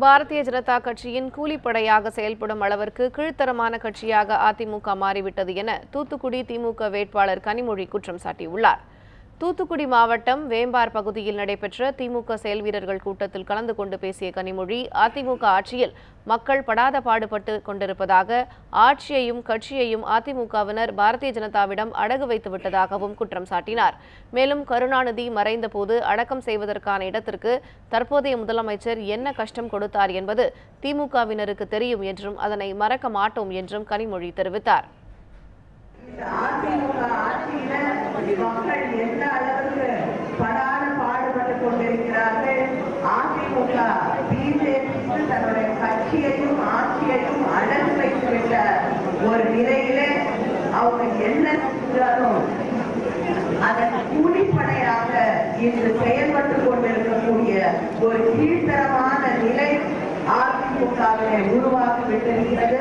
பாரதிய ஜனதா கட்சியின் கூலிப்படையாக செயல்படும் அளவிற்கு கீழ்த்தரமான கட்சியாக அதிமுக மாறிவிட்டது என தூத்துக்குடி திமுக வேட்பாளர் கனிமொழி குற்றம் சாட்டியுள்ளார். தூத்துக்குடி மாவட்டம் வேம்பார் பகுதியில் நடைபெற்ற திமுக செயல்வீரர்கள் கூட்டத்தில் கலந்து கொண்டு பேசிய கனிமொழி அதிமுக ஆட்சியில் மக்கள் படாத பாடுபட்டு கொண்டிருப்பதாக ஆட்சியையும் கட்சியையும் அதிமுகவினர் பாரதிய ஜனதாவிடம் அடகு வைத்து விட்டதாகவும் குற்றம் சாட்டினார். மேலும் கருணாநிதி மறைந்தபோது அடக்கம் செய்வதற்கான இடத்திற்கு தற்போதைய முதலமைச்சர் என்ன கஷ்டம் கொடுத்தார் என்பது திமுகவினருக்கு தெரியும் என்றும் அதனை மறக்க மாட்டோம் என்றும் கனிமொழி தெரிவித்தார். எந்த அளவுக்கு படாத பாடுபட்டு கொண்டிருக்கிறார்கள்? அதிமுக பிஜேபிக்கு தன்னுடைய கட்சியையும் ஆட்சியையும் அடகு வைத்துவிட்ட ஒரு நிலையிலே அவங்க என்ன செஞ்சாலும் அதன் கூலிப்படையாக இன்று செயல்பட்டு கொண்டிருக்கக்கூடிய ஒரு கீழ்த்தரமான நிலை அதிமுகவிலே உருவாக்கி விட்டிருக்கிறது